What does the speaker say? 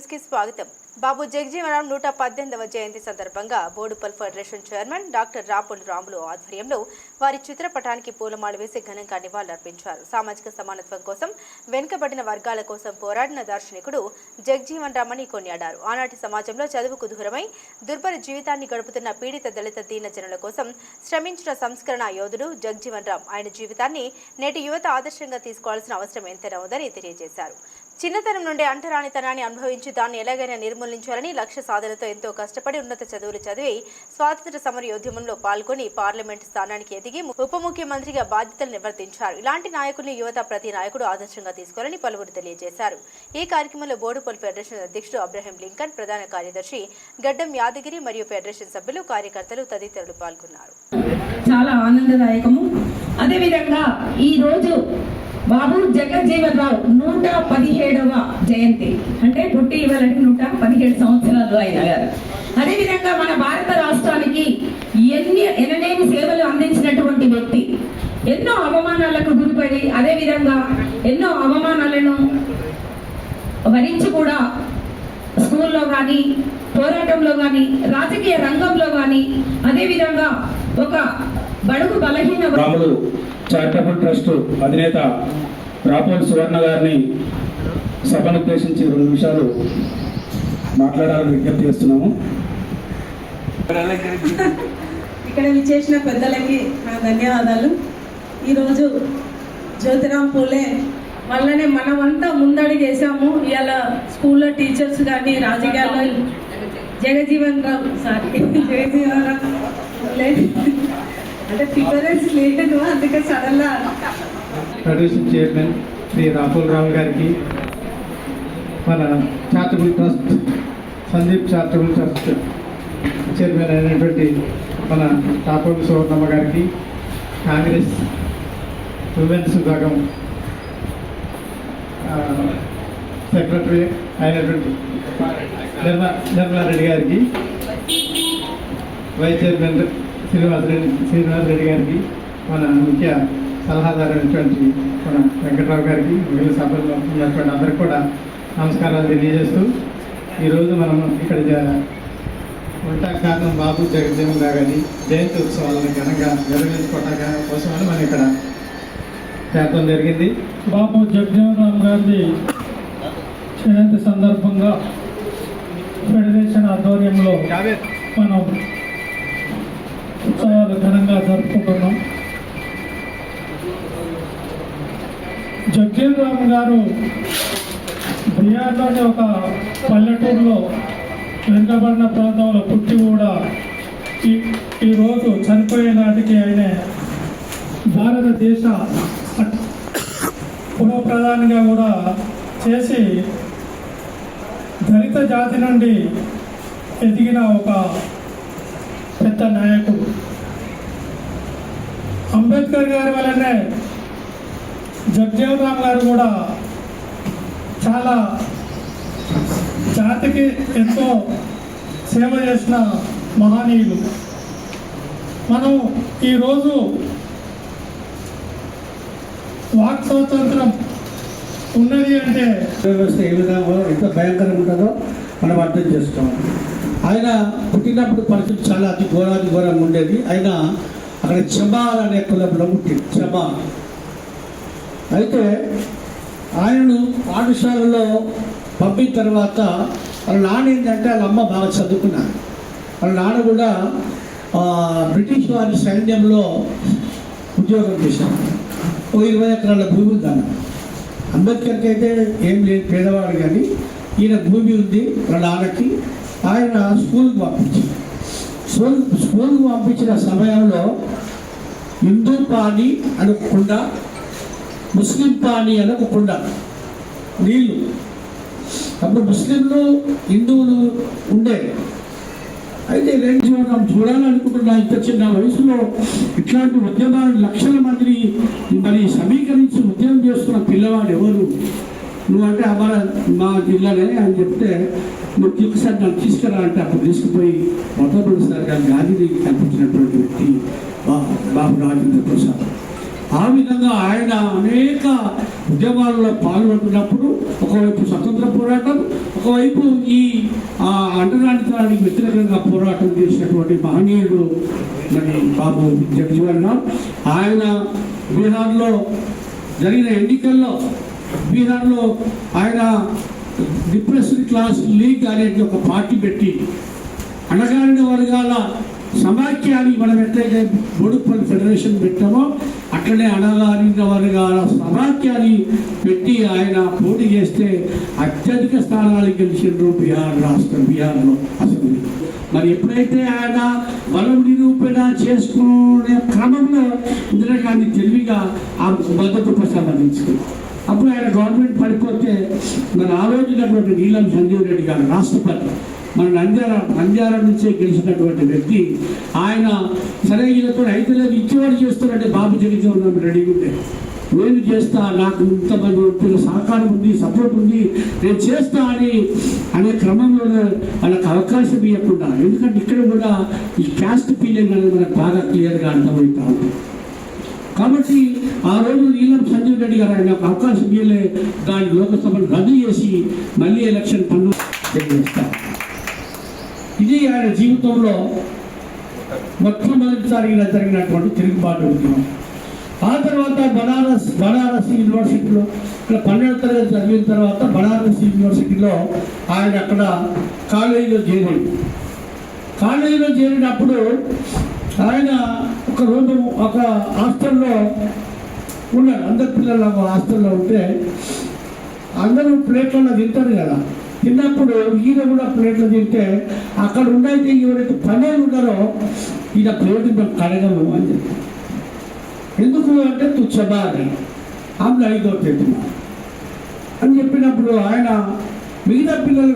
న్యూస్కి స్వాగతం. బాబు జగజీవనరాం నూట పద్దెనిమిదవ జయంతి సందర్భంగా Boduppal federation chairman doctor Rapul Ramulu ఆధ్వర్యంలో వారి చిత్రపటానికి పూలమాల వేసి ఘనంగా నివాళులర్పించారు. సామాజిక సమానత్వం కోసం వెనుకబడిన వర్గాల కోసం పోరాడిన దార్శనికుడు జగజీవన్ రామని కొనియాడారు. ఆనాటి సమాజంలో చదువుకు దూరమై దుర్భర జీవితాన్ని గడుపుతున్న పీడిత దళిత దీనజనుల కోసం శ్రమించిన సంస్కరణ యోధుడు జగజీవన్ రామ్. ఆయన జీవితాన్ని నేటి యువత ఆదర్శంగా తీసుకోవాల్సిన అవసరం ఎంతైనా ఉందని తెలియజేశారు. చిన్నతనం నుండి అంటరానితనాన్ని అనుభవించి దాన్ని ఎలాగైనా నిర్మూలించాలని లక్ష్య సాధనతో ఎంతో కష్టపడి ఉన్నత చదువులు చదివి స్వాతంత్ర సమరయోద్యమంలో పాల్గొని పార్లమెంట్ స్థానానికి ఎదిగి ఉప ముఖ్యమంత్రిగా బాధ్యతలు నిర్వర్తించారు. ఇలాంటి నాయకుల్ని యువత ప్రతి నాయకుడు ఆదర్శంగా తీసుకోవాలని పలువురు తెలియజేశారు. ఈ కార్యక్రమంలో బోడుపల్ ఫెడరేషన్ అధ్యక్షుడు అబ్రహం లింకన్ ప్రధాన కార్యదర్శి గడ్డం యాదగిరి మరియు ఫెడరేషన్ సభ్యులు కార్యకర్తలు తదితరులు పాల్గొన్నారు. చాలా ఆనందదాయకము. అదేవిధంగా ఈ రోజు బాబు జగజ్జీవన్ రావు నూట పదిహేడవ జయంతి. అంటే పుట్టి ఇవ్వాలంటే నూట పదిహేడు సంవత్సరాలు ఆయన గారు. అదేవిధంగా మన భారత రాష్ట్రానికి ఎన్ని ఎనలేని సేవలు అందించినటువంటి వ్యక్తి ఎన్నో అవమానాలకు గురిపడి అదేవిధంగా ఎన్నో అవమానాలను భరించి కూడా స్కూల్లో కానీ పోరాటంలో కానీ రాజకీయ రంగంలో కానీ అదేవిధంగా ఒక బడుగు బలహీన చారిటబుల్ ట్రస్ట్ అధినేత రాపోల్ సువర్ణ గారిని సభను ఉద్దేశించి రెండు నిమిషాలు మాట్లాడాలని విజ్ఞప్తి చేస్తున్నాము. ఇక్కడ విచ్చేసిన పెద్దలకి నా ధన్యవాదాలు. ఈరోజు జ్యోతిరాం పూలే వల్లనే మనమంతా ముందడుగు ఇవాళ స్కూల్లో టీచర్స్ కానీ రాజకీయాల్లో జగజీవన్ రామ్ సారీ జగజీవన్ రామ్ లేదు. అంటే ప్రిఫరెన్స్ లేదు అందుకే ఫెడరేషన్ చైర్మన్ శ్రీ రాహుల్ రావు గారికి మన charitable trust Sandeep charitable trust chairman అయినటువంటి మన టాపూర్ సువర్ణమ్మ గారికి కాంగ్రెస్ ఉమెన్స్ విభాగం సెక్రటరీ అయినటువంటి నిర్మ నిర్మలా రెడ్డి గారికి వైస్ చైర్మన్ శ్రీనివాస్ రెడ్డి శ్రీనివాస్ రెడ్డి గారికి మన ముఖ్య సలహాదారు అయినటువంటి మన వెంకట్రావు గారికి మిగిలిన సభ్యులు ఉన్నటువంటి అందరికీ కూడా నమస్కారాలు తెలియజేస్తూ ఈరోజు మనం ఇక్కడ ఉంటా కారణం బాబు జగజ్జీవన్ రావు గారి జయంతి ఉత్సవాలను ఘనంగా నిర్వహించుకోవడం కోసమని మనం ఇక్కడ చేరడం జరిగింది. బాబు జగజీవన్ రామ్ గారి జయంతి సందర్భంగా ఫెడరేషన్ ఆధ్వర్యంలో మనం ఉత్సవాలు ఘనంగా జరుపుకుంటున్నాం. జగజీవన్ రామ్ గారు బీహార్లోని ఒక పల్లెటూరులో వెనుకబడిన ప్రాంతంలో పుట్టి కూడా ఈ ఈరోజు చనిపోయే నాటికి ఆయన భారతదేశ పునః ప్రధానిగా కూడా చేసి దళిత జాతి నుండి ఎదిగిన ఒక పెద్ద నాయకుడు. అంబేద్కర్ గారి వలనే జగజీవన్ రామ్ గారు కూడా చాలా జాతికి ఎంతో సేవ చేసిన మహనీయులు. మనం ఈరోజు వాక్ స్వాతంత్రం ఉన్నది అంటే వ్యవస్థ ఏ విధంగా ఎంత భయంకరంగా ఉంటుందో మనం అర్థం చేసుకోవాలి. ఆయన పుట్టినప్పుడు పరిస్థితి చాలా అతి ఘోరాది ఘోరంగా ఉండేది. ఆయన అక్కడ జమాల్ అనే కులంలో పుట్టింది జమాల్ అయితే ఆయనను పాఠశాలలో పంపిన తర్వాత వాళ్ళ నాన్న ఏంటంటే వాళ్ళ అమ్మ బాగా చదువుకున్నారు. వాళ్ళ నాన్న కూడా బ్రిటిష్ వారి సైన్యంలో ఉద్యోగం చేశారు. ఓ ఇరవై ఎకరాల భూమి ఉంది అంబేద్కర్కి అయితే ఏం లేదు పేదవాడు కానీ ఈయన భూమి ఉంది వాళ్ళ నాన్నకి. ఆయన స్కూల్కి పంపించారు. స్కూల్ స్కూల్కి పంపించిన సమయంలో హిందూ పాని అని ఒక కుండ ముస్లిం పాని అని ఒక కుండ. నీళ్ళు అప్పుడు ముస్లింలు హిందువులు ఉండే. అయితే రెండు మనం చూడాలనుకుంటున్నా ఇంత చిన్న వయసులో ఇట్లాంటి ఉద్యమాలు లక్షల మందిని మరి సమీకరించి ఉద్యమం చేస్తున్న పిల్లవాడు ఎవరు? నువ్వంటే అమర మా జిల్లానే అని చెప్తే నువ్వు ఒకసారి నన్ను తీసుకురా అంటే అప్పుడు తీసుకుపోయి మొట్టమొదటిసారిగా గాంధీని కనిపించినటువంటి వ్యక్తి బాబు రాజేంద్ర ప్రసాద్. ఆ విధంగా ఆయన అనేక ఉద్యమాల్లో పాల్గొంటున్నప్పుడు ఒకవైపు స్వతంత్ర పోరాటం ఒకవైపు ఈ ఆ, అంటరానితనానికి వ్యతిరేకంగా పోరాటం చేసినటువంటి మహనీయుడు మరి బాబు జగజీవన్ రామ్. ఆయన బీహార్లో జరిగిన ఎన్నికల్లో బీహార్లో ఆయన డిప్రెస్డ్ క్లాస్ లీగ్ అనేది ఒక పార్టీ పెట్టి అణగారిన వర్గాల సమాఖ్యాన్ని మనం ఎట్లయితే బోడుపల్లి ఫెడరేషన్ పెట్టామో అట్లనే అణగారిన వర్గాల సమాఖ్యాన్ని పెట్టి ఆయన పోటీ చేస్తే అత్యధిక స్థానాలు గెలిచిండ్రు బీహార్ రాష్ట్రం బీహార్లో అసెంబ్లీ మరి ఎప్పుడైతే ఆయన బలం నిరూపణ చేసుకునే క్రమంలో ఇందిరాగాంధీ తెలివిగా ఆ మద్దతు ప్రసాదించుకుంది అప్పుడు ఆయన గవర్నమెంట్ పడిపోతే మరి ఆలోచించినటువంటి నీలం సంజీవ్ రెడ్డి గారు రాష్ట్రపతి మన నంద్యాల నంద్యాల నుంచే గెలిచినటువంటి వ్యక్తి ఆయన సరే ఈయనతో రైతులకు ఇచ్చేవాడు చేస్తారంటే బాబు జగజీవన్ రెడీ ఉంటే నేను చేస్తా నాకు ఇంతమంది వ్యక్తుల సహకారం ఉంది సపోర్ట్ ఉంది నేను చేస్తా అని అనే క్రమంలో వాళ్ళకి అవకాశం ఇవ్వకుండా ఎందుకంటే ఇక్కడ కూడా ఈ క్యాస్ట్ ఫీలింగ్ అనేది మనకు బాగా క్లియర్గా అర్థమవుతా ఉంది. ఆ రోజు నీలం సంజీవ్ రెడ్డి గారు ఆయన ఒక అవకాశం ఇవ్వలే దాని లోకసభను రద్దు చేసి మళ్ళీ ఎలక్షన్ పన్ను చేస్తారు ఇది ఆయన జీవితంలో మొట్టమొదటిసారిగా జరిగినటువంటి తిరుగుబాటు ఉద్యమం. ఆ తర్వాత బనారస్ బనారస్ యూనివర్సిటీలో ఇక్కడ పన్నెండు తరగతి చదివిన తర్వాత బనారస్ యూనివర్సిటీలో ఆయన అక్కడ కాలేజీలో చేరాడు. కాలేజీలో చేరినప్పుడు ఆయన ఒక రోజు ఒక హాస్టల్లో ఉన్నారు అందరు పిల్లలు హాస్టల్లో ఉంటే అందరూ ప్లేట్లలో తింటారు కదా. తిన్నప్పుడు ఈయన కూడా ప్లేట్లో తింటే అక్కడ ఉన్నైతే ఎవరైతే పనే ఉన్నారో ఈయన ప్లేట్ మేము కడగము అని చెప్పి. ఎందుకు అంటే తుచ్చబారి ఆమె ఐదో పెట్టిన అని చెప్పినప్పుడు ఆయన మిగతా పిల్లలు